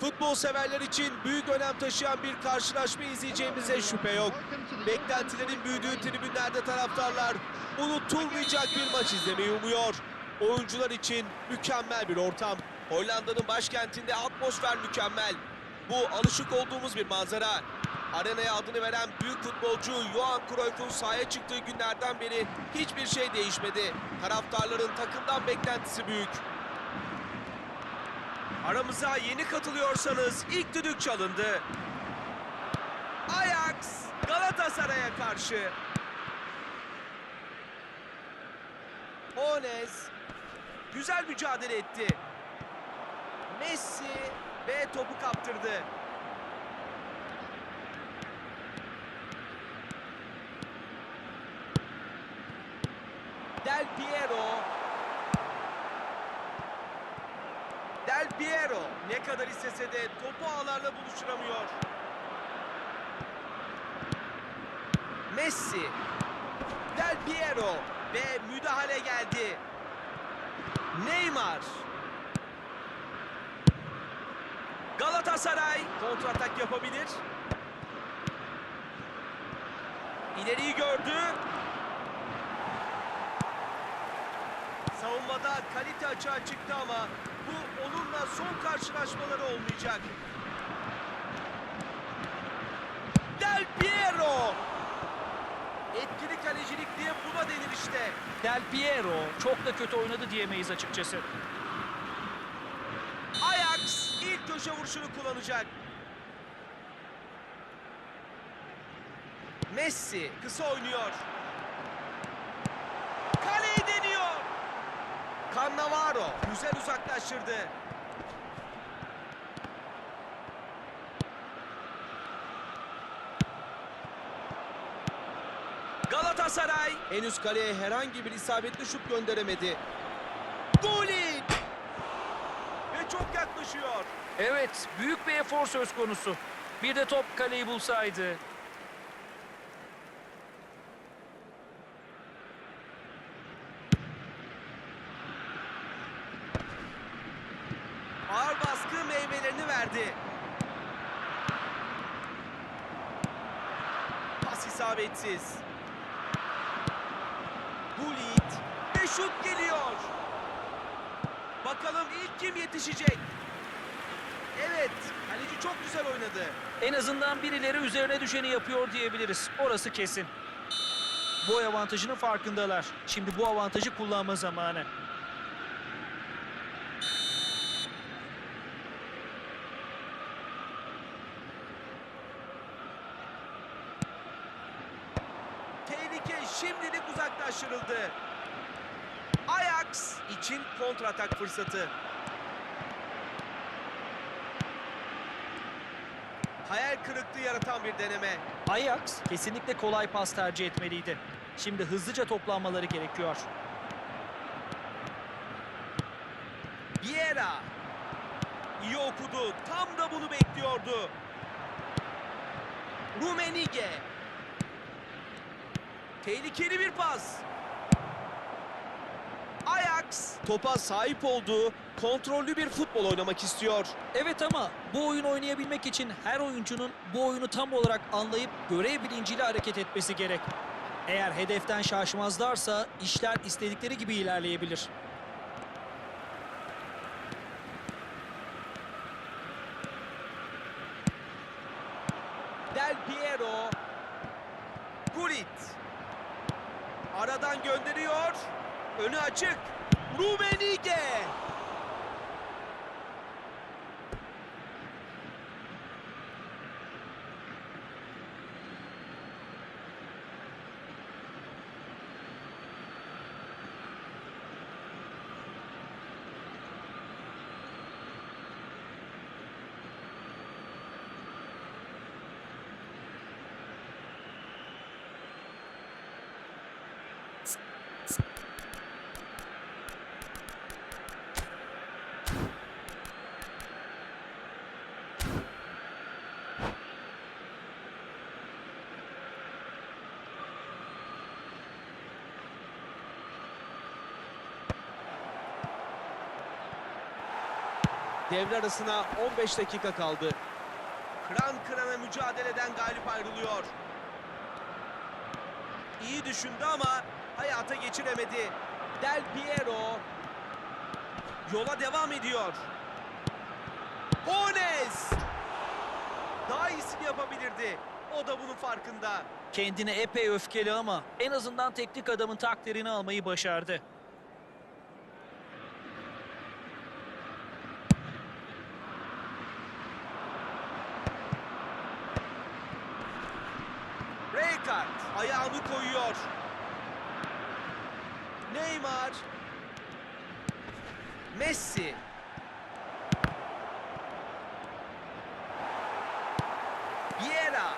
Futbol severler için büyük önem taşıyan bir karşılaşma izleyeceğimize şüphe yok. Beklentilerin büyüdüğü tribünlerde taraftarlar unutulmayacak bir maç izlemeyi umuyor. Oyuncular için mükemmel bir ortam. Hollanda'nın başkentinde atmosfer mükemmel. Bu alışık olduğumuz bir manzara. Arenaya adını veren büyük futbolcu Johan Cruyff'un sahaya çıktığı günlerden beri hiçbir şey değişmedi. Taraftarların takımdan beklentisi büyük. Aramıza yeni katılıyorsanız ilk düdük çalındı. Ajax Galatasaray'a karşı. Ones güzel mücadele etti. Messi ve topu kaptırdı. Del Piero Del Piero ne kadar istese de topu ağlarla buluşturamıyor. Messi Del Piero ve müdahale geldi. Neymar Galatasaray kontratak yapabilir. İleriyi gördü. Savunmada kalite açığa çıktı ama onunla son karşılaşmaları olmayacak. Del Piero! Etkili kalecilik diye buna denir işte. Del Piero çok da kötü oynadı diyemeyiz açıkçası. Ajax ilk köşe vuruşunu kullanacak. Messi kısa oynuyor. Kaleyi deniyor. Cannavaro güzel uzaklaştırdı. Galatasaray henüz kaleye herhangi bir isabetli şut gönderemedi. Gullit ve çok yaklaşıyor. Evet, büyük bir efor söz konusu. Bir de top kaleyi bulsaydı. Verdi. Pas isabetsiz. Gullit ve şut geliyor. Bakalım ilk kim yetişecek? Evet, kaleci çok güzel oynadı. En azından birileri üzerine düşeni yapıyor diyebiliriz. Orası kesin. Bu avantajının farkındalar. Şimdi bu avantajı kullanma zamanı. Şimdilik uzaklaştırıldı. Ajax için kontratak fırsatı. Hayal kırıklığı yaratan bir deneme. Ajax kesinlikle kolay pas tercih etmeliydi. Şimdi hızlıca toplanmaları gerekiyor. Vieira. İyi okudu. Tam da bunu bekliyordu. Rumenige. Tehlikeli bir pas. Ajax topa sahip olduğu kontrollü bir futbol oynamak istiyor. Evet ama bu oyun oynayabilmek için her oyuncunun bu oyunu tam olarak anlayıp görev bilinciyle hareket etmesi gerek. Eğer hedeften şaşmazlarsa işler istedikleri gibi ilerleyebilir. Del Piero. Gullit. Aradan gönderiyor. Önü açık. Rumenige. Devre arasına 15 dakika kaldı. Kıran kırana mücadeleden galip ayrılıyor. İyi düşündü ama hayata geçiremedi. Del Piero yola devam ediyor. Bones daha iyisini yapabilirdi. O da bunun farkında. Kendine epey öfkeli ama en azından teknik adamın takdirini almayı başardı. Rijkaard ayağını koyuyor. Neymar. Messi. Vieira.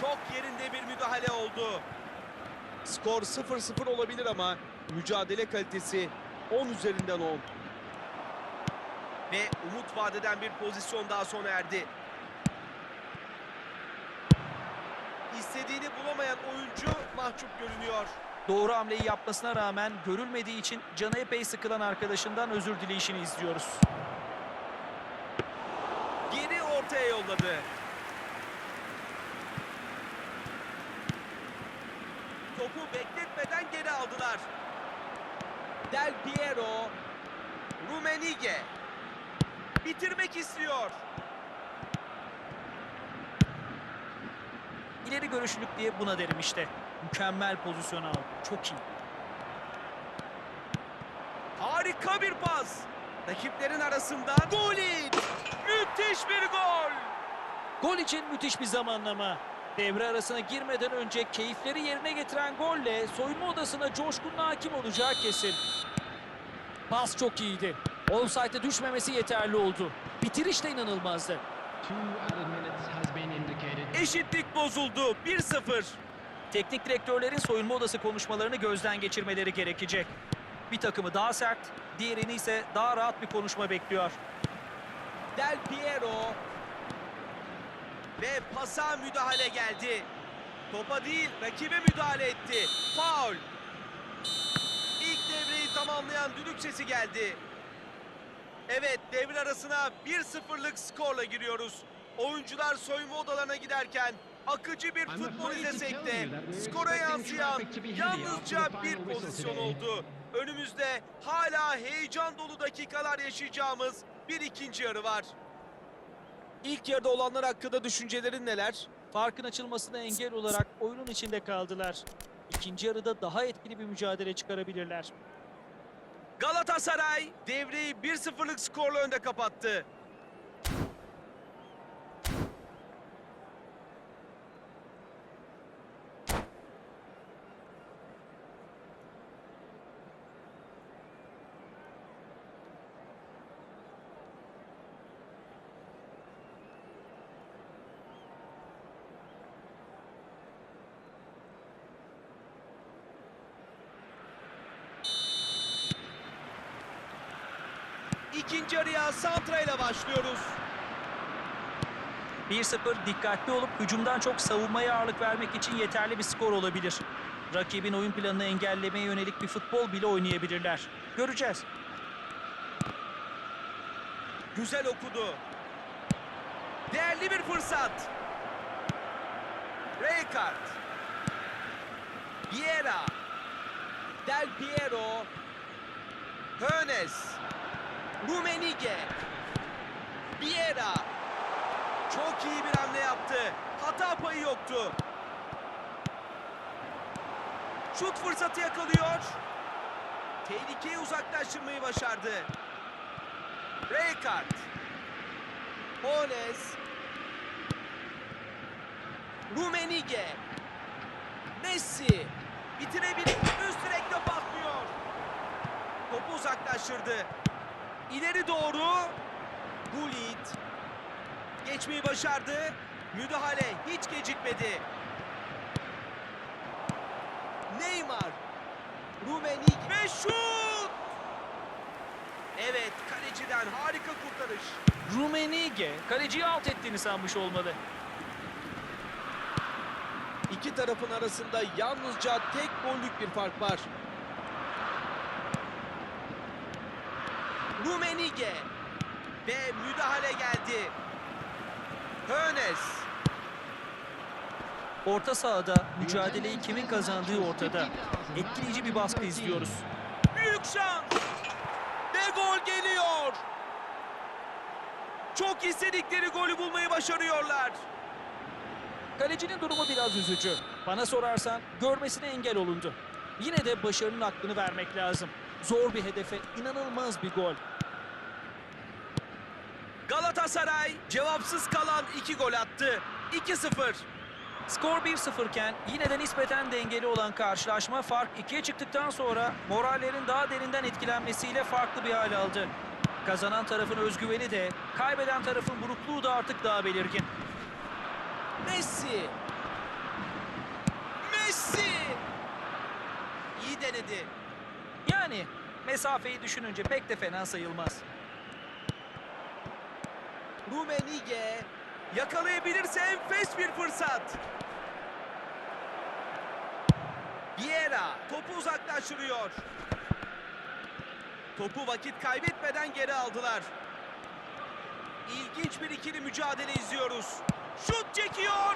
Çok yerinde bir müdahale oldu. Skor 0-0 olabilir ama mücadele kalitesi 10 üzerinden 10. Ve umut vadeden bir pozisyon daha sona erdi. İstediğini bulamayan oyuncu mahcup görünüyor. Doğru hamleyi yapmasına rağmen görülmediği için canı epey sıkılan arkadaşından özür dileyişini izliyoruz. Geri ortaya yolladı. Topu bekletmeden geri aldılar. Del Piero, Rumenige bitirmek istiyor. İleri görüşlülük diye buna derim işte. Mükemmel pozisyon aldı. Çok iyi. Harika bir pas. Rakiplerin arasından Gullit. Müthiş bir gol. Gol için müthiş bir zamanlama. Devre arasına girmeden önce keyifleri yerine getiren golle soyunma odasına coşkunla hakim olacağı kesin. Pas çok iyiydi. Offside'e düşmemesi yeterli oldu. Bitiriş de inanılmazdı. Eşitlik bozuldu. 1-0. Teknik direktörlerin soyunma odası konuşmalarını gözden geçirmeleri gerekecek. Bir takımı daha sert, diğerini ise daha rahat bir konuşma bekliyor. Del Piero ve pasa müdahale geldi. Topa değil rakibe müdahale etti. Faul. İlk devreyi tamamlayan düdük sesi geldi. Evet devre arasına 1-0'lık skorla giriyoruz. Oyuncular soyunma odalarına giderken akıcı bir futbol izlesek de skora yansıyan yalnızca bir pozisyon oldu. Önümüzde hala heyecan dolu dakikalar yaşayacağımız bir ikinci yarı var. İlk yarıda olanlar hakkında düşüncelerin neler? Farkın açılmasına engel olarak oyunun içinde kaldılar. İkinci yarıda daha etkili bir mücadele çıkarabilirler. Galatasaray devreyi 1-0'lık skorla önde kapattı. İkinci yarıya Santra ile başlıyoruz. 1-0 dikkatli olup hücumdan çok savunmaya ağırlık vermek için yeterli bir skor olabilir. Rakibin oyun planını engellemeye yönelik bir futbol bile oynayabilirler. Göreceğiz. Güzel okudu. Değerli bir fırsat. Rijkaard. Vieira. Del Piero. Hönes. Rumenige. Vieira. Çok iyi bir hamle yaptı. Hata payı yoktu. Şut fırsatı yakalıyor. Tehlikeyi uzaklaştırmayı başardı. Rijkaard. Hones. Rumenige. Messi. Bitirebilir. Üst direkte patlıyor. Topu uzaklaştırdı. İleri doğru. Gullit. Geçmeyi başardı. Müdahale hiç gecikmedi. Neymar. Rumenige. Ve şut! Evet, kaleciden harika kurtarış. Rumenige kaleciyi alt ettiğini sanmış olmalı. İki tarafın arasında yalnızca tek gollük bir fark var. Rumenige. Ve müdahale geldi. Hönes. Orta sahada mücadeleyi kimin kazandığı ortada. Etkileyici bir baskı izliyoruz. Büyük şans. Ve gol geliyor. Çok istedikleri golü bulmayı başarıyorlar. Kalecinin durumu biraz üzücü. Bana sorarsan görmesine engel olundu. Yine de başarının hakkını vermek lazım. Zor bir hedefe inanılmaz bir gol. Galatasaray cevapsız kalan iki gol attı. 2-0. Skor 1-0 iken yine de nispeten dengeli olan karşılaşma fark 2'ye çıktıktan sonra morallerin daha derinden etkilenmesiyle farklı bir hal aldı. Kazanan tarafın özgüveni de, kaybeden tarafın burukluğu da artık daha belirgin. Messi. Messi. İyi denedi. Yani mesafeyi düşününce pek de fena sayılmaz. Rumenige yakalayabilirse enfes bir fırsat. Vieira topu uzaklaştırıyor. Topu vakit kaybetmeden geri aldılar. İlginç bir ikili mücadele izliyoruz. Şut çekiyor.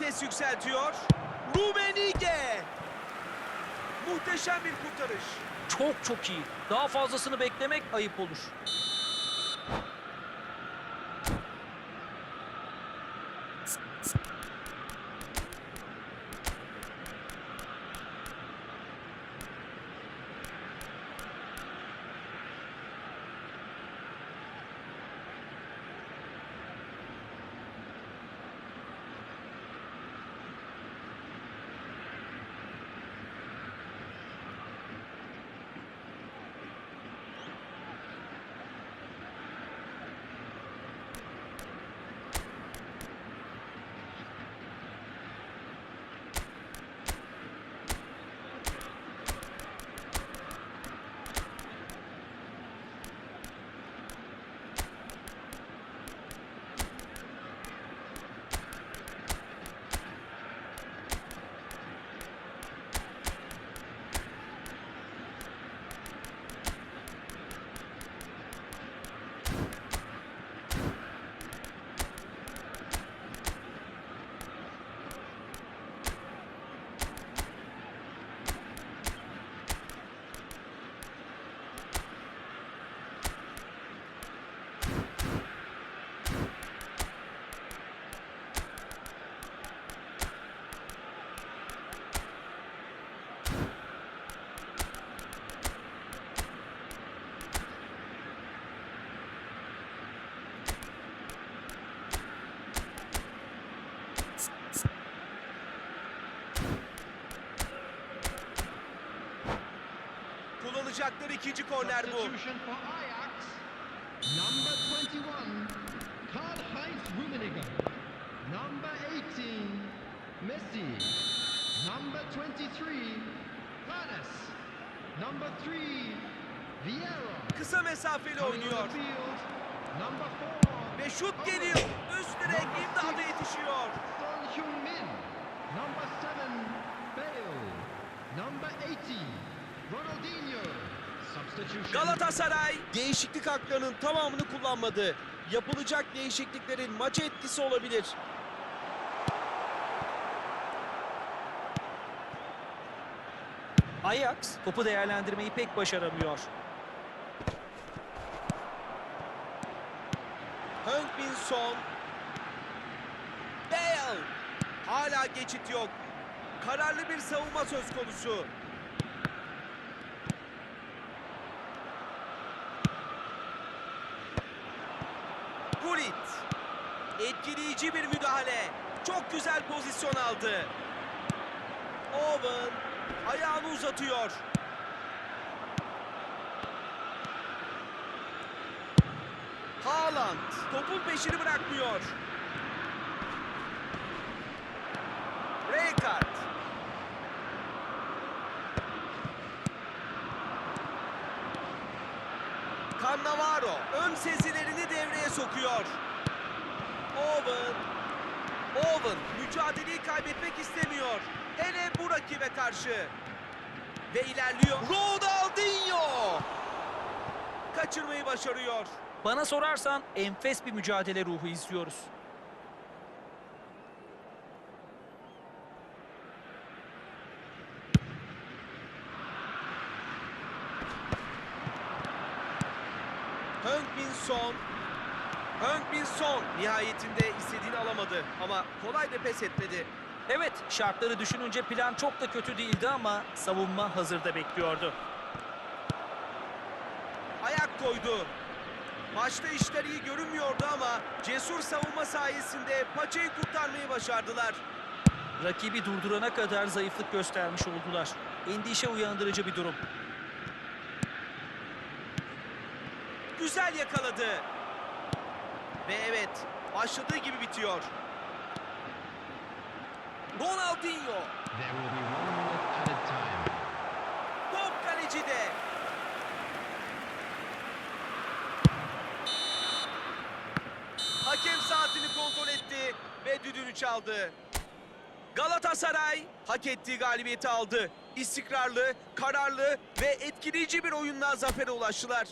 Vites yükseltiyor. Rumenige. Muhteşem bir kurtarış. Çok çok iyi. Daha fazlasını beklemek ayıp olur. Kullanacakları ikinci korner bu. Number 21, Karl-Heinz Rummenigge. Number 18, Messi. Number 23, Hannes. Number 3, Vieira. Kısa mesafeli oynuyor. the field, number 4, Ve şut geliyor. Üst direk imdada yetişiyor. Son Heung-min. Number 7, Bale. Number 80, Ronaldinho. Substitution. Galatasaray değişiklik haklarının tamamını kullanmadı. Yapılacak değişikliklerin maça etkisi olabilir. Ajax topu değerlendirmeyi pek başaramıyor. Heung-min Son. Bale. Hala geçit yok. Kararlı bir savunma söz konusu. Gullit. Etkileyici bir müdahale. Çok güzel pozisyon aldı. Owen ayağını uzatıyor. Haaland topun peşini bırakmıyor. Rijkaard. Cannavaro ön sezilerini devreye sokuyor. Owen. Owen mücadeleyi kaybetmek istemiyor. Hele bu rakibe karşı. Ve ilerliyor. Ronaldinho! Kaçırmayı başarıyor. Bana sorarsan enfes bir mücadele ruhu izliyoruz. Son. Heung-Min Son nihayetinde istediğini alamadı ama kolay da pes etmedi. Evet, şartları düşününce plan çok da kötü değildi ama savunma hazırda bekliyordu. Ayak koydu. Maçta işler iyi görünmüyordu ama cesur savunma sayesinde paçayı kurtarmayı başardılar. Rakibi durdurana kadar zayıflık göstermiş oldular. Endişe uyandırıcı bir durum. Güzel yakaladı. Ve evet, başladığı gibi bitiyor. Ronaldinho. Top kalecide. Hakem saatini kontrol etti ve düdüğünü çaldı. Galatasaray hak ettiği galibiyeti aldı. İstikrarlı, kararlı ve etkileyici bir oyunla zafere ulaştılar.